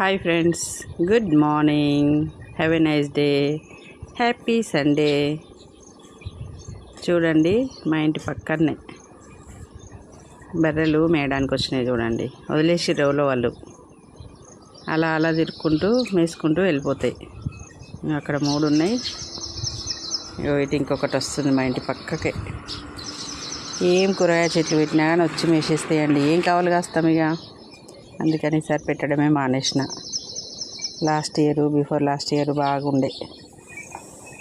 Hi friends good morning have a nice day happy Sunday చూడండి మా ఇంటి పక్కనే బర్రెలు మేయడానికి వచ్చినాయి చూడండి. వదిలేసి రోలో వాళ్ళు. అలా అలా తిరుక్కుంటూ మేసుకుంటూ వెళ్ళిపోతాయి. అక్కడ మూడు ఉన్నాయి. ఇగో ఇటు ఇంకొకటి వస్తుంది మా ఇంటి పక్కకే. ఏం కూరగాయ చెట్లు పెట్టినా కానీ వచ్చి మేసేస్తాయండి. ఏం కావాలి కాస్తాం ఇక అందుకని సార్ పెట్టడమే మానేసిన. Last year before last year బాగుండే.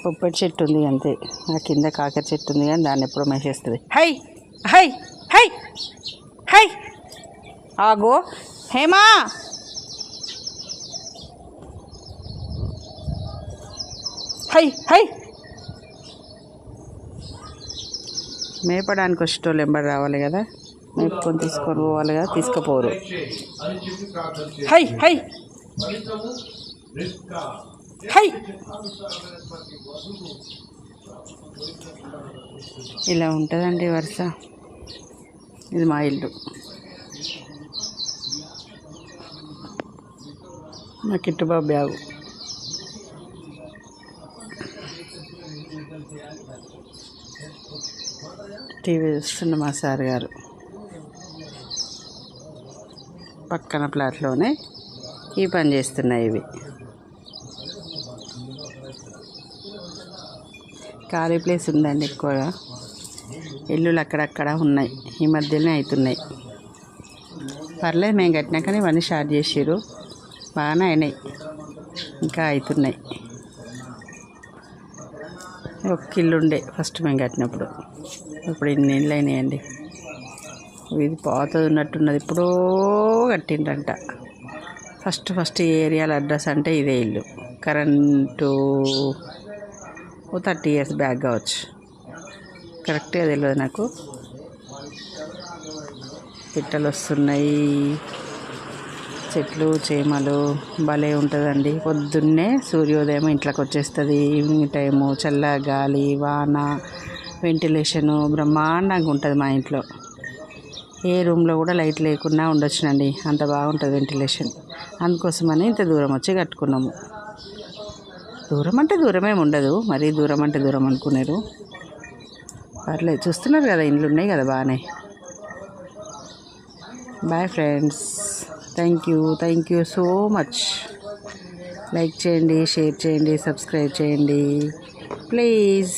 పొప్పటి చెట్టు ఉంది అంతే. ఆ కింద కాకర చెట్టు ఉంది కానీ దాన్ని ఎప్పుడో మేసేస్తుంది. హై! హై! హై! హై! ఆగో! హేమా! హై! హై! మేపడానికి వచ్చేటోళ్ళు ఎంబడి రావాలి కదా. మేపుకొని తీసుకొని పోవాలి కదా తీసుకుపోరు. హై హై. హై. ఇలా ఉంటుందండి వరుస. ఇది మా ఇల్లు. మా కిట్టుబాబు బ్యాగు. టీవీ చూస్తున్న మా సార్ గారు. పక్కన ప్లాట్లోనే ఈ పని చేస్తున్నాయి ఇవి. ఖాళీ ప్లేస్ ఉందండి ఎక్కువగా. ఇల్లులు అక్కడక్కడ ఉన్నాయి. ఈ మధ్యలోనే అవుతున్నాయి పర్లేదు మేము కట్టినాకనే ఇవన్నీ స్టార్ట్ చేసారు బాగానే అయినాయి. ఇంకా అవుతున్నాయి ఒక ఇల్లుండే ఫస్ట్ మేము కట్టినప్పుడు. ఇప్పుడు ఇన్ని ఇళ్ళు అయినాయండి. ఇది పాతది ఉన్నట్టున్నది. ఎప్పుడో కట్టిండ్రంట. ఫస్ట్ ఫస్ట్ ఏరియాల అడ్రస్ అంటే ఇదే ఇల్లు. కరెంటు ఓ థర్టీ ఇయర్స్ బ్యాక్ కావచ్చు. కరెక్ట్గా తెలియదు నాకు. పిట్టలు వస్తున్నాయి చెట్లు చేమలు భలే ఉంటుందండి. పొద్దున్నే సూర్యోదయం ఇంట్లోకి వచ్చేస్తుంది ఈవినింగ్ టైము చల్ల గాలి వాన వెంటిలేషను బ్రహ్మాండంగా ఉంటుంది మా ఇంట్లో. ఏ రూమ్లో కూడా లైట్ లేకుండా ఉండొచ్చునండి. అంత బాగుంటుంది వెంటిలేషన్. అందుకోసమని ఇంత దూరం వచ్చి కట్టుకున్నాము. దూరం అంటే దూరమేమి ఉండదు. మరీ దూరం అంటే దూరం అనుకున్నారు. పర్లేదు. చూస్తున్నారు కదా ఇండ్లు ఉన్నాయి కదా బాగానే. Bye friends thank you thank you so much like చేయండి షేర్ చేయండి సబ్స్క్రైబ్ చేయండి. ప్లీజ్